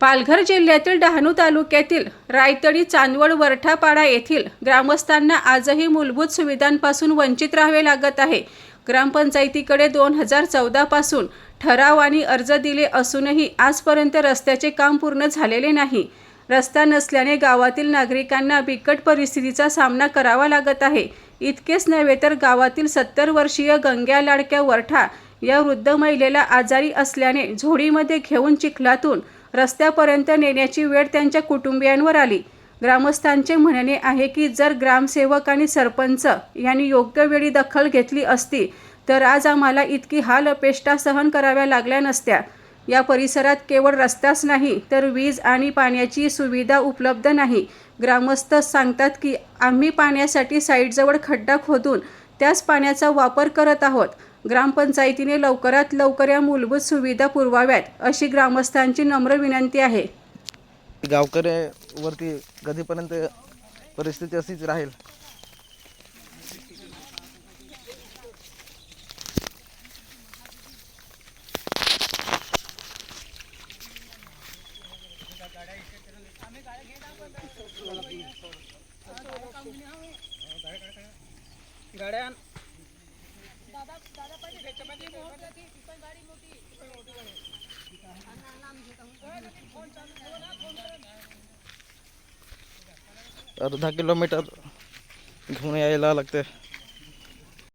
पालघर जिल्ह्यातील डहाणू तालुक्यातील रायतडी चांदवड वरठापाडा येथील ग्रामस्थांना आजही मूलभूत सुविधांपासून वंचित राहावे लागत आहे. ग्रामपंचायतीकडे दोन हजार चौदापासून ठराव आणि अर्ज दिले असूनही आजपर्यंत रस्त्याचे काम पूर्ण झालेले नाही. रस्ता नसल्याने गावातील नागरिकांना बिकट परिस्थितीचा सामना करावा लागत आहे. इतकेच नव्हे तर गावातील सत्तर वर्षीय गंग्या लाडक्या वरठा या वृद्ध महिलेला आजारी असल्याने झोडीमध्ये घेऊन चिखलातून रस्त्यापर्यंत नेण्याची वेळ त्यांच्या कुटुंबियांवर आली. ग्रामस्थांचे म्हणणे आहे की जर ग्रामसेवक आणि सरपंच यांनी योग्य वेळी दखल घेतली असती तर आज आम्हाला इतकी हाल अपेष्टा सहन कराव्या लागल्या नसत्या. या परिसरात केवळ रस्ताच नाही तर वीज आणि पाण्याची सुविधा उपलब्ध नाही. ग्रामस्थ सांगतात की आम्ही पाण्यासाठी साईडजवळ खड्डा खोदून त्याच पाण्याचा वापर करत आहोत. ग्रामपंचायतीने लवकरात लवकर या मूलभूत सुविधा पुरवाव्यात अशी ग्रामस्थांची नम्र विनंती आहे. गावकऱ्यावरती कधीपर्यंत परिस्थिती अशीच राहील? अर्धा किलोमीटर घेऊन यायला लागते।